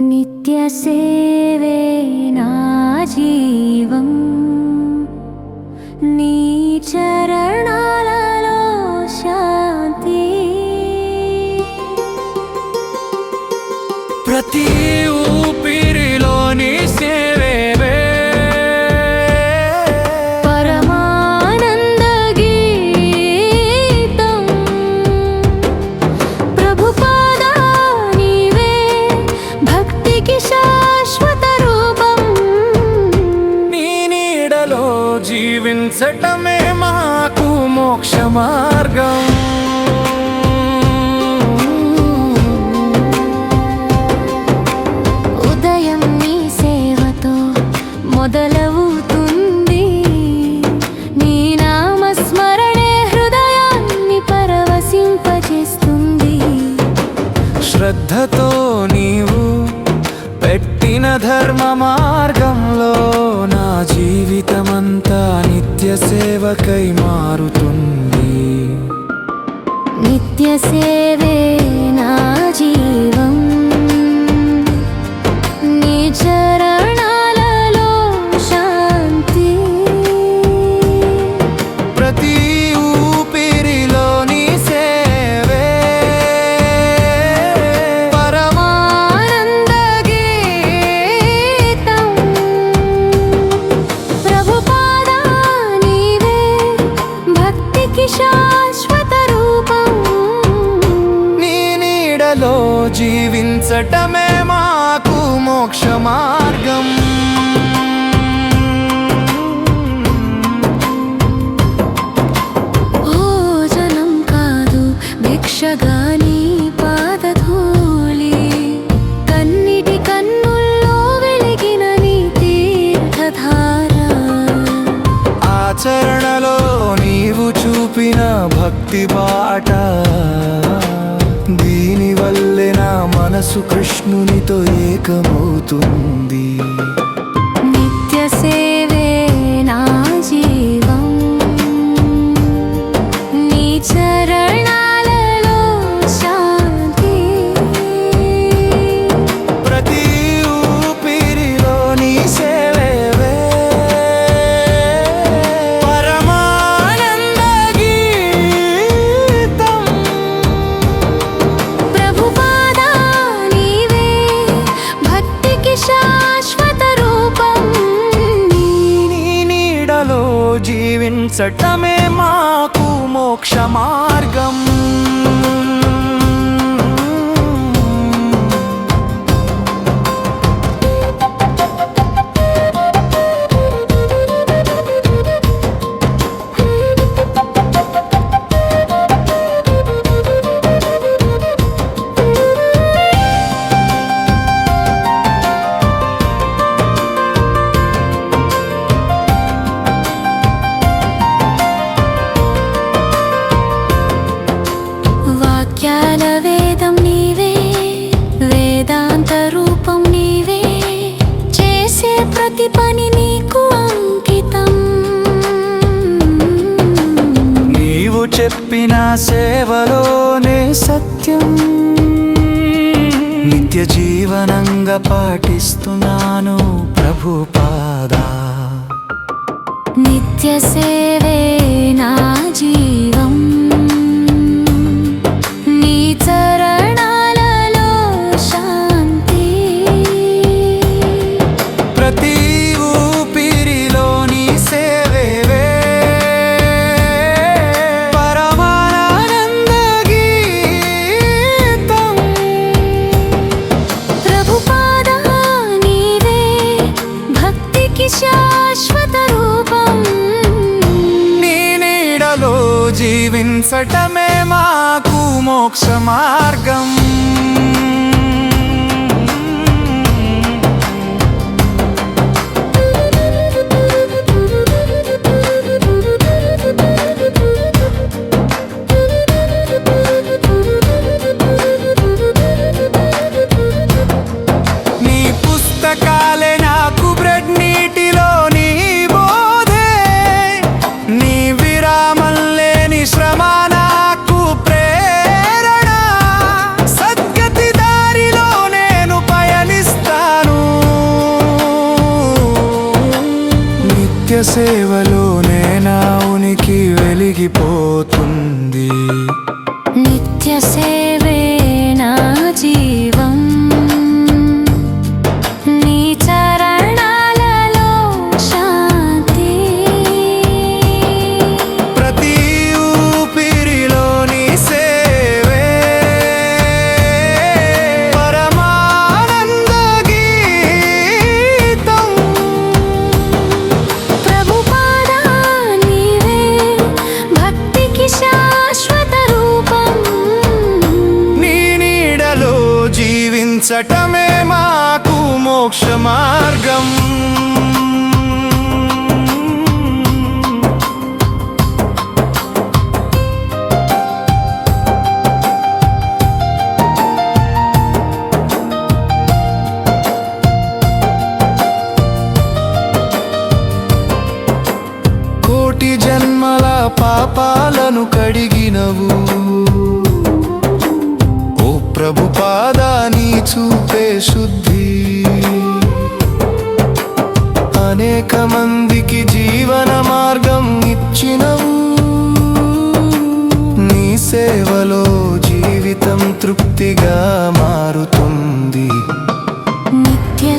नित्यसेवेनाजीवम् नि मे मोक्ष मोक्षमार्गम् మారుతుంది. నిత్య సేవే నా శాశ్వత రూపం నీ నీడలో జీవించటమే మాకు మోక్ష మార్గం ఉంది బాట దీని వల్లే నా మనసు కృష్ణునితో ఏకమవుతుంది. నిత్యసే స్థుతించటమే మాకు మోక్షమా? చెప్పిన సేవలోనే సత్యం. నిత్య జీవనంగా పాటిస్తున్నాను ప్రభు పాదా. నిత్య సేవే నా జీ చేసటమే మాకు మోక్ష మార్గం. సేవలోనే నా ఉనికి వెలిగిపోతు ముచ్చటమే మాకు మోక్ష మార్గం. కోటి జన్మల పాపాల అనేక మందికి జీవన మార్గం ఇచ్చినవు. నీ సేవలో జీవితం తృప్తిగా మారుతుంది. నిత్య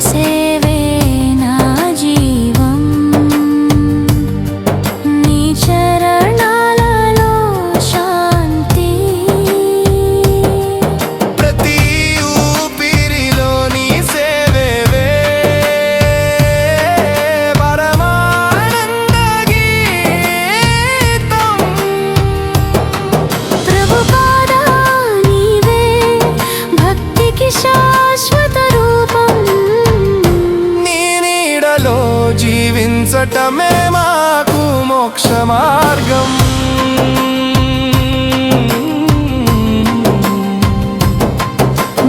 జీవించటమే మాకు మోక్ష మార్గం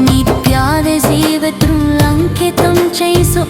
నిత్యాద జీవితం లంకితం చేసు